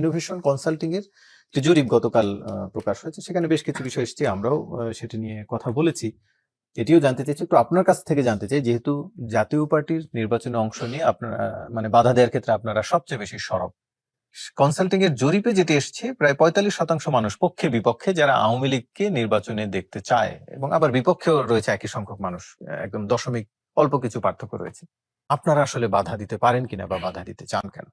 Innovation consulting এর যে জরিপ গতকাল প্রকাশ হয়েছে, সেখানে বেশ কিছু বিষয় এসেছে, আমরাও সেটা নিয়ে কথা বলেছি। এটিও জানতে চাইছি, একটু আপনার কাছ থেকে জানতে চাই, যেহেতু জাতীয় পার্টির নির্বাচনে অংশ নিয়ে আপনারা মানে বাধা দেওয়ার ক্ষেত্রে আপনারা সবচেয়ে বেশি সরব। কনসাল্টিং এর জরিপে যেটি এসছে, প্রায় পঁয়তাল্লিশ শতাংশ মানুষ পক্ষে বিপক্ষে যারা আওয়ামী লীগকে নির্বাচনে দেখতে চায় এবং আবার বিপক্ষেও রয়েছে একই সংখ্যক মানুষ একদম দশমিক অল্প কিছু পার্থক্য রয়েছে। আপনারা আসলে বাধা দিতে পারেন কিনা বা বাধা দিতে চান কেন?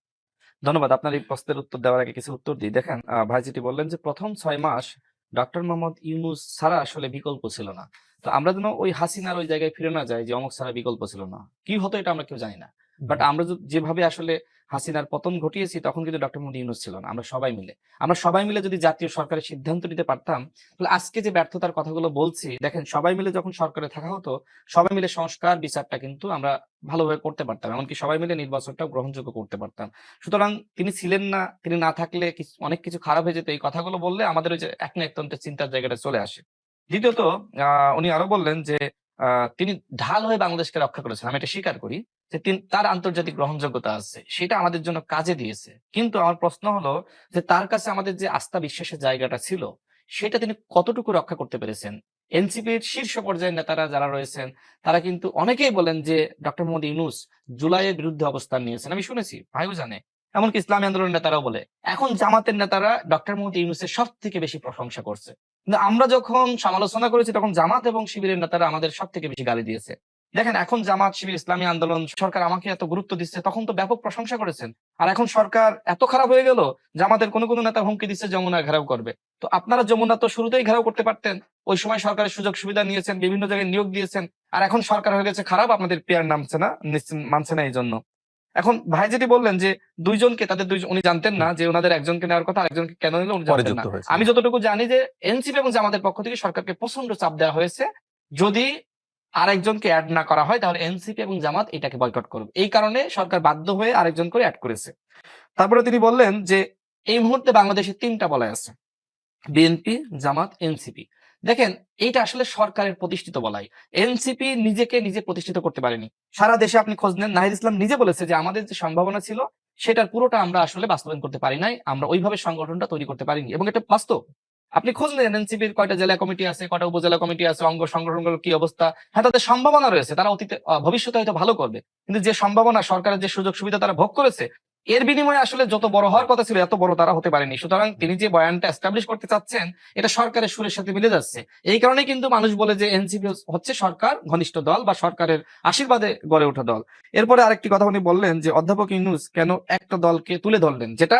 ধন্যবাদ। আপনার এই প্রশ্নের উত্তর দেওয়ার আগে কিছু উত্তর দিই। দেখেন ভাইজিটি ভাই যেটি বললেন যে প্রথম ছয় মাস ডক্টর মোহাম্মদ ইউনুস ছাড়া আসলে বিকল্প ছিল না। তো আমরা যেন ওই হাসিনার ওই জায়গায় ফিরে না যাই যে অমুক ছাড়া বিকল্প ছিল না। কি হতো এটা আমরা কেউ জানি না। বাট আমরা যেভাবে আসলে হাসিনার পতন ঘটিয়েছি, তখন কিন্তু ডক্টর মোহাম্মদ ইউনুস ছিল না আমরা সবাই মিলে। আমরা সবাই মিলে যদি জাতীয় সরকারের সিদ্ধান্ত নিতে পারতাম, তাহলে আজকে যে ব্যর্থতার কথাগুলো বলছি, দেখেন সবাই মিলে যখন সরকারে থাকা হতো, সবাই মিলে সংস্কার বিচারটা কিন্তু আমরা ভালোভাবে করতে পারতাম, এমনকি সবাই মিলে নির্বাচনটা গ্রহণযোগ্য করতে পারতাম। সুতরাং তিনি ছিলেন না, তিনি না থাকলে অনেক কিছু খারাপ হয়ে যেত, এই কথাগুলো বললে আমাদের ওই যে এক না একতন্ত্রের চিন্তার জায়গাটা চলে আসে। দ্বিতীয়ত উনি আরও বললেন যে তিনি ঢাল হয়ে বাংলাদেশকে রক্ষা করেছেন। আমি এটা স্বীকার করি যে তার আন্তর্জাতিক গ্রহণযোগ্যতা আছে, সেটা আমাদের জন্য কাজে দিয়েছে। কিন্তু আমার প্রশ্ন হলো যে তার কাছে আমাদের যে আস্থা বিশ্বাসের জায়গাটা ছিল, সেটা তিনি কতটুকু রক্ষা করতে পেরেছেন? এনসিপির শীর্ষ পর্যায়ের নেতারা যারা রয়েছেন, তারা কিন্তু অনেকেই বলেন যে ডক্টর মোহাম্মদ ইউনুস জুলাইয়ের বিরুদ্ধে অবস্থান নিয়েছেন। আমি শুনেছি, ভাইও জানে। এমনকি ইসলামী আন্দোলনের নেতারাও বলে, এখন জামাতের নেতারা ডক্টর মোহাম্মদ ইউনুসের সব থেকে বেশি প্রশংসা করছে। কিন্তু আমরা যখন সমালোচনা করেছি, তখন জামাত এবং শিবিরের নেতারা আমাদের সব থেকে বেশি গালি দিয়েছে। দেখেন, এখন জামাত, শিবির, ইসলামী আন্দোলন, সরকার আমাকে এত গুরুত্ব দিচ্ছে, তখন তো ব্যাপক প্রশংসা করেছেন। আর এখন সরকার এত খারাপ হয়ে গেল, জামাতের কোনো কোনো নেতা হুমকি দিচ্ছে, যমুনা ঘেরাও করবে। তো আপনারা যমুনা তো শুরুতেই ঘেরাও করতে পারতেন। ওই সময় সরকারের সুযোগ সুবিধা নিয়েছেন, বিভিন্ন জায়গায় নিয়োগ দিয়েছেন। আর এখন সরকার হয়ে গেছে খারাপ, আপনাদের পেয়ার নামছে না মানছে না এই জন্য এখন ভাই যেটি বললেন যে দুইজনকে তাদের দুইজন উনি জানতেন না যে ওনাদের একজনকে নেওয়ার কথা আরেকজনকে কেন নিল উনি জানতেন না। আমি যতটুকু জানি যে এনসিপি এবং জামাতের পক্ষ থেকে সরকারকে প্রচণ্ড চাপ দেওয়া হয়েছে। যদি আরেকজনকে অ্যাড না করা হয় তাহলে এনসিপি এবং জামাত এটাকে বয়কট করবে। এই কারণে সরকার বাধ্য হয়ে আরেকজন করে অ্যাড করেছে। তারপরে তিনি বললেন যে এই মুহূর্তে বাংলাদেশে তিনটা বলয় আছে। BNP Jamaat NCP. দেখেন, এইটা আসলে সরকারের প্রতিষ্ঠিত বলাই। এনসিপি নিজেকে নিজে প্রতিষ্ঠিত করতে পারেনি। সারা দেশে আপনি খোঁজ নেন, নাহিদ ইসলাম নিজে বলেছে যে আমাদের যে সম্ভাবনা ছিল, সেটার পুরোটা আমরা আসলে বাস্তবায়ন করতে পারি নাই, আমরা ওইভাবে সংগঠনটা তৈরি করতে পারিনি। এবং এটা বাস্তব। আপনি খোঁজ নেন, এনসিপির কয়টা জেলা কমিটি আছে, কয়টা উপজেলা কমিটি আছে, অঙ্গ সংগঠনগুলোর কি অবস্থা। হ্যাঁ তাদের সম্ভাবনা রয়েছে, তারা অতীতে ভবিষ্যতে হয়তো ভালো করবে। কিন্তু যে সম্ভাবনা সরকারের যে সুযোগ সুবিধা তারা ভোগ করেছে এর বিনিময়ে আসলে যত বড় হওয়ার কথা ছিল, এত বড় তারা হতে পারেনি। সুতরাং তিনি যে বয়ানটা এস্টাবলিশ করতে চাচ্ছেন, এটা সরকারের সুরের সাথে মিলে যাচ্ছে। এই কারণে কিন্তু মানুষ বলে যে এনসিপি হচ্ছে সরকার, ঘনিষ্ঠ দল বা সরকারের আশীর্বাদে গড়ে ওঠা দল। এরপরে আরেকটি কথা উনি বললেন যে, অধ্যাপক ইউনুস কেন একটা দলকে তুলে ধরলেন? যেটা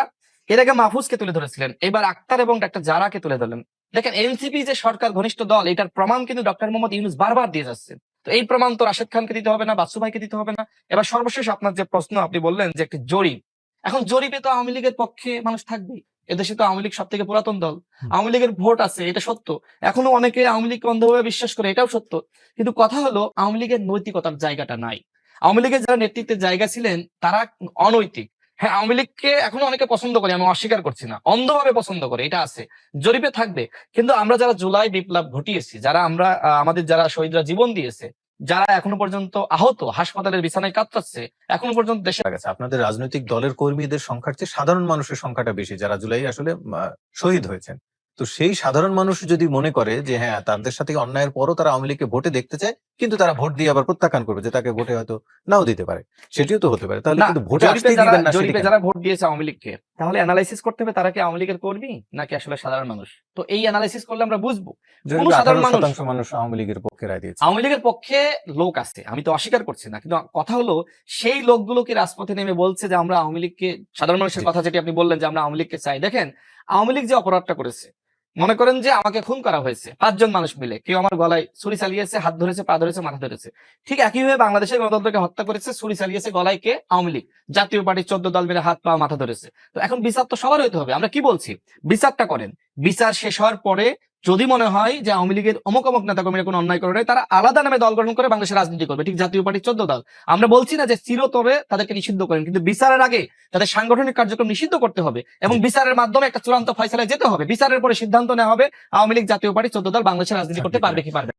এর আগে মাহফুজকে তুলে ধরেছিলেন, এবার আক্তার এবং ডাক্তার জারাকে তুলে ধরলেন। দেখেন, এনসিপি যে সরকার, ঘনিষ্ঠ দল, এটার প্রমাণ কিন্তু ডক্টর মোহাম্মদ ইউনুস বারবার দিয়ে যাচ্ছেন তো এই প্রমাণ তো রাশেদ খানকে দিতে হবে না, বাসু ভাইকে দিতে হবে না। এবার সর্বশেষ আপনার যে প্রশ্ন, আপনি বললেন যে একটি জরিপ এখন জরিপে তো আওয়ামী লীগের পক্ষে মানুষ থাকবেই। এদেশে তো আওয়ামী লীগ সব থেকে পুরাতন দল। আওয়ামী লীগের ভোট আছে এটা সত্য। এখনও অনেকে আওয়ামী লীগকে অন্ধভাবে বিশ্বাস করে এটাও সত্য। কিন্তু কথা হলো আওয়ামী লীগের নৈতিকতার জায়গাটা নাই। আওয়ামী লীগের যারা নেতৃত্বের জায়গা ছিলেন তারা অনৈতিক। হ্যাঁ আওয়ামী লীগকে এখনও অনেকে পছন্দ করে আমি অস্বীকার করছি না। অন্ধভাবে পছন্দ করে এটা আছে। জরিপে থাকবে। কিন্তু আমরা যারা জুলাই বিপ্লব ঘটিয়েছি যারা আমরা আমাদের যারা শহীদরা জীবন দিয়েছে যারা এখনও পর্যন্ত আহত হাসপাতালের বিছানায় কাতরাচ্ছে এখনও পর্যন্ত দেশে গেছে। আপনাদের রাজনৈতিক দলের কর্মীদের সংখ্যার চেয়ে সাধারণ মানুষের সংখ্যাটা বেশি যারা জুলাই আসলে শহীদ হয়েছেন। তো সেই সাধারণ মানুষ যদি মনে করে যে হ্যাঁ তাদের সাথে অন্যায়ের পরও তারা আওয়ামী লীগকে ভোটে দেখতে চায় কিন্তু তারা ভোট দিয়ে আবার প্রত্যাখ্যান করবে যে তাকে ভোটে হয়তো নাও দিতে পারে। সেটিও তো হতে পারে। তাহলে কিন্তু ভোটে? যারা ভোট দিয়েছে আওয়ামী লীগকে তাহলে অ্যানালাইসিস করতে হবে তারা কি আওয়ামী লীগের কর্মী নাকি আসলে সাধারণ মানুষ? তো এই অ্যানালাইসিস করলে আমরা বুঝব। সাধারণ মানুষ- মানুষ আওয়ামী লীগের পক্ষে রায় দিয়েছে। আওয়ামী লীগের পক্ষে লোক আছে আমি তো অস্বীকার করছি না। কিন্তু কথা হলো সেই লোকগুলোকে রাজপথে নেমে বলছে যে আমরা আওয়ামী লীগকে সাধারণ মানুষের কথা যেটি আপনি বললেন যে আমরা আওয়ামী লীগকে চাই। দেখেন আওয়ামী লীগ যে অপরাধটা করেছে মনে করেন যে আমাকে খুন করা হয়েছে, পাঁচজন মানুষ মিলে। কেউ আমার গলায় ছুরি চালিয়েছে, হাত ধরেছে, পা ধরেছে, মাথা ধরেছে। ঠিক একইভাবে বাংলাদেশের গণতন্ত্রকে হত্যা করেছে, ছুরি চালিয়েছে, গলায় কে? আওয়ামী লীগ। জাতীয় পার্টির চোদ্দ দল মিলে হাত, পা, মাথা ধরেছে। তো এখন বিচার তো সবার হইতে হবে। আমরা কি বলছি? বিচারটা করেন। বিচার শেষ হওয়ার পরে যদি মনে হয় যে আওয়ামী লীগের অমুক অমুক নেতা কর্মীরা কোনো অন্যায় করে নাই, তারা আলাদা নামে দল গঠন করে বাংলাদেশের রাজনীতি করবে। ঠিক জাতীয় পার্টির চোদ্দ দল। আমরা বলছি না যে চিরতরে তাদেরকে নিষিদ্ধ করেন কিন্তু বিচারের আগে তাদের সাংগঠনিক কার্যক্রম নিষিদ্ধ করতে হবে এবং বিচারের মাধ্যমে একটা চূড়ান্ত ফয়সালায় যেতে হবে। বিচারের পরে সিদ্ধান্ত নেওয়া হবে আওয়ামী লীগ জাতীয় পার্টি চোদ্দ দল বাংলাদেশের রাজনীতি করতে পারবে কি পারবে।